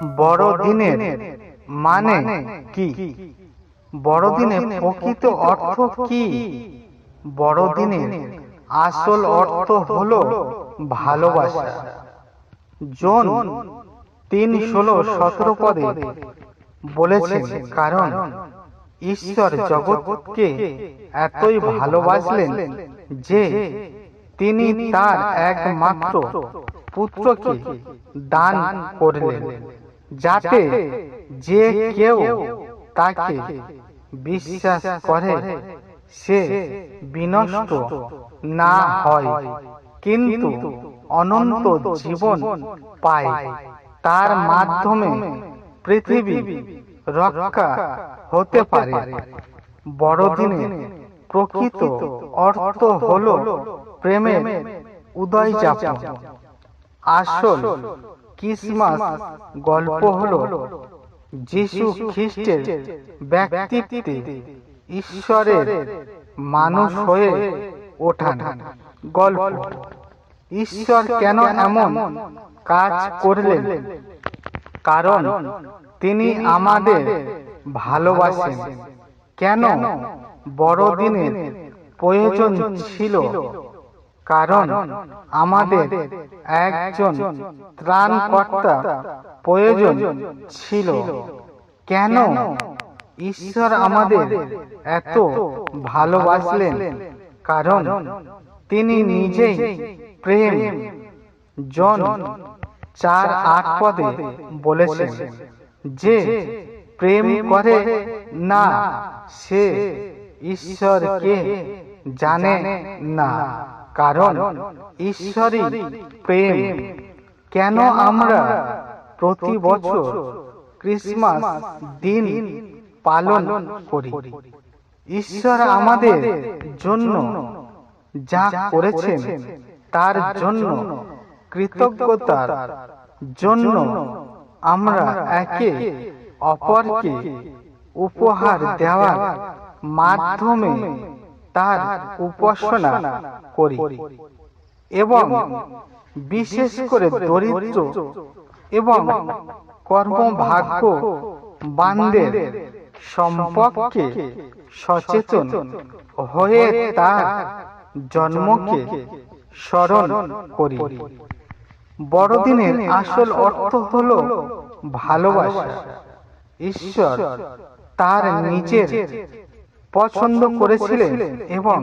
বড়দিনের মানে কি? বড়দিনে প্রকৃত অর্থ কি? বড়দিনের আসল অর্থ হলো ভালোবাসা। জন তিন ষোলো সতেরো পদে বলেছেন, কারণ ঈশ্বর জগৎকে এতই ভালোবাসলেন যে তিনি তার একমাত্র পুত্রকে দান করলেন। যাতে যে কেউ তাকে বিশ্বাস করে, সে বিনষ্ট না হয়। কিন্তু অনন্ত জীবন পায়। তার মাধ্যমে পৃথিবী রক্ষা হতে পারে। বড়দিনে প্রকৃত অর্থ হল প্রেমের উদয় যাপন আসল ক্রিসমাস গল্প হল যিশু খ্রিস্টের ব্যক্তিত্বে ঈশ্বরের মানুষ হয়ে ওঠান। গল্প, ঈশ্বর কেন এমন কাজ করলেন? কারণ তিনি আমাদের ভালোবাসেন। কেন বড়দিনের প্রয়োজন ছিল? কারণ আমাদের একজন ত্রাণকর্তা প্রয়োজন ছিল। কেন ঈশ্বর আমাদের এত ভালোবাসলেন। কারণ তিনি নিজেই প্রেম জন চার আট পদে বলেছেন যে প্রেম করে না সে ঈশ্বরকে জানে না। কারণ ঈশ্বরই প্রেম। কেন আমরা প্রতি বছর ক্রিসমাস দিন পালন করি? ঈশ্বর আমাদের জন্য যা করেছেন, তার জন্য কৃতজ্ঞতার জন্য আমরা একে অপরকে উপহার দেওয়ার মাধ্যমে তার উপাসনা করি। এবং বিশেষ করে দরিদ্র এবং কর্মভাগ্য বানদের সম্পর্কে সচেতন হয়ে তার জন্মকে স্মরণ করি। বড়দিনের আসল অর্থ হল ভালোবাসা। ঈশ্বর তার নিজের পছন্দ করেছিলেন এবং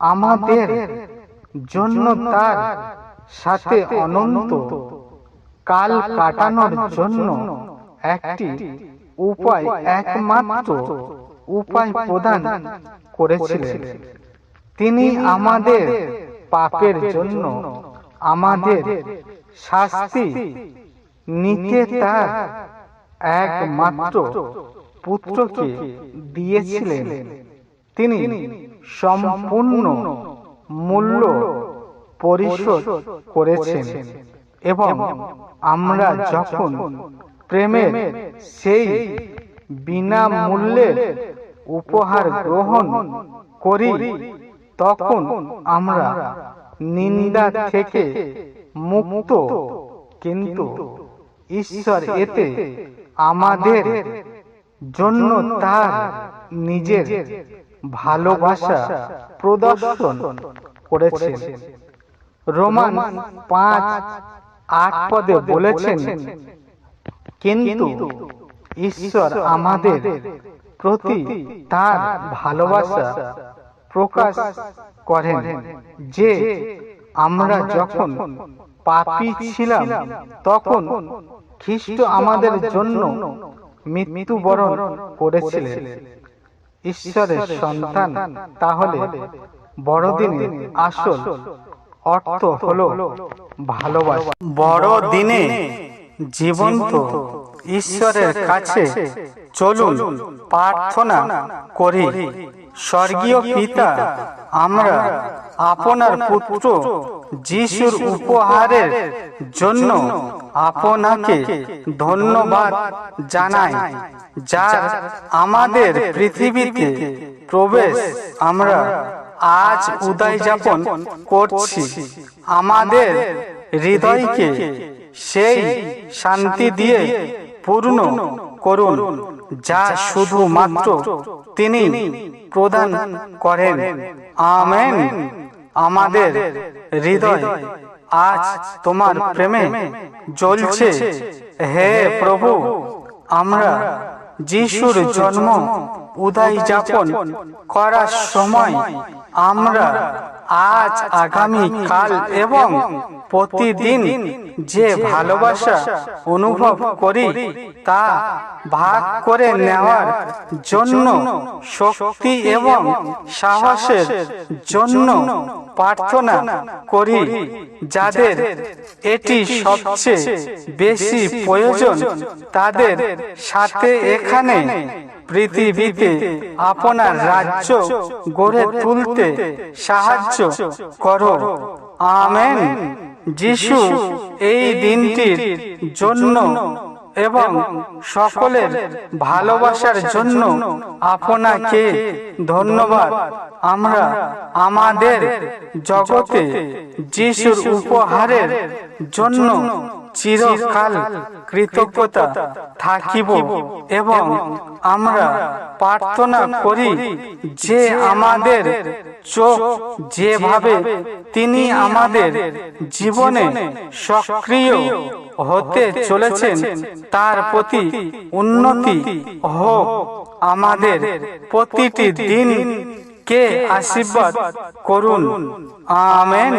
আমাদের জন্য তার সাথে অনন্ত কাল কাটানোর জন্য একটি উপায় একমাত্র উপায় প্রদান করেছিলেন। তিনি আমাদের পাপের জন্য আমাদের শাস্তি নিতে তার একমাত্র পুত্রকে দিয়েছিলেন। তিনি সম্পূর্ণ মূল্য পরিশোধ করেছেন। এবং আমরা যখন প্রেমের সেই বিনামূল্যের উপহার গ্রহণ করি তখন আমরা নিন্দা থেকে মুক্ত। কিন্তু ঈশ্বর এতে আমাদের জন্য তার নিজের ভালোবাসা প্রদর্শন করেছেন। রোমান পাঁচ আট পদে বলেছেন, কিন্তু ঈশ্বর আমাদের প্রতি তার ভালোবাসা প্রকাশ করেন, যে আমরা যখন পাপী ছিলাম, তখন খ্রিস্ট আমাদের জন্য মৃত্যুবরণ করেছিলেন। ঈশ্বরের সন্তান, তাহলে বড়দিনে আসল অর্থ হলো ভালোবাসা। বড়দিনে জীবন্ত ঈশ্বরের কাছে চলুন প্রার্থনা করি। স্বর্গীয় পিতা আমরা আপনার পুত্র যিশুর উপহারের জন্য আপনাকে ধন্যবাদ জানাই, যার আমাদের পৃথিবীতে প্রবেশ আমরা আজ উদয় যাপন করছি। আমাদের হৃদয়কে সেই শান্তি দিয়ে পূর্ণ করুন যা শুধুমাত্র তিনি প্রদান করেন। আমেন। আমাদের হৃদয় আজ তোমার প্রেমে জ্বলছে। হে প্রভু আমরা যিশুর জন্ম উদয় যাপন করার সময় আমরা আজ আগামী কাল এবং প্রতিদিন যে ভালোবাসা অনুভব করি তা ভাগ করে নেওয়ার জন্য শক্তি এবং সাহসের জন্য প্রার্থনা করি যাদের এটি সবচেয়ে বেশি প্রয়োজন তাদের সাথে এখানে পৃথিবীতে আপনার রাজ্য গড়ে তুলতে সাহায্য করো। আমেন। যিশু এই দিনটির জন্য এবং সকলের ভালোবাসার জন্য আপনাকে ধন্যবাদ। আমরা আমাদের জগতে যিশুর উপহারের জন্য চিরকাল কৃতজ্ঞতা থাকিব এবং আমরা প্রার্থনা করি যে আমাদের চোখ যেভাবে তিনি আমাদের জীবনে সক্রিয় হতে চলেছেন, তার প্রতি উন্নতি হোক। আমাদের প্রতিটি দিন কে আশীর্বাদ করুন। আমেন।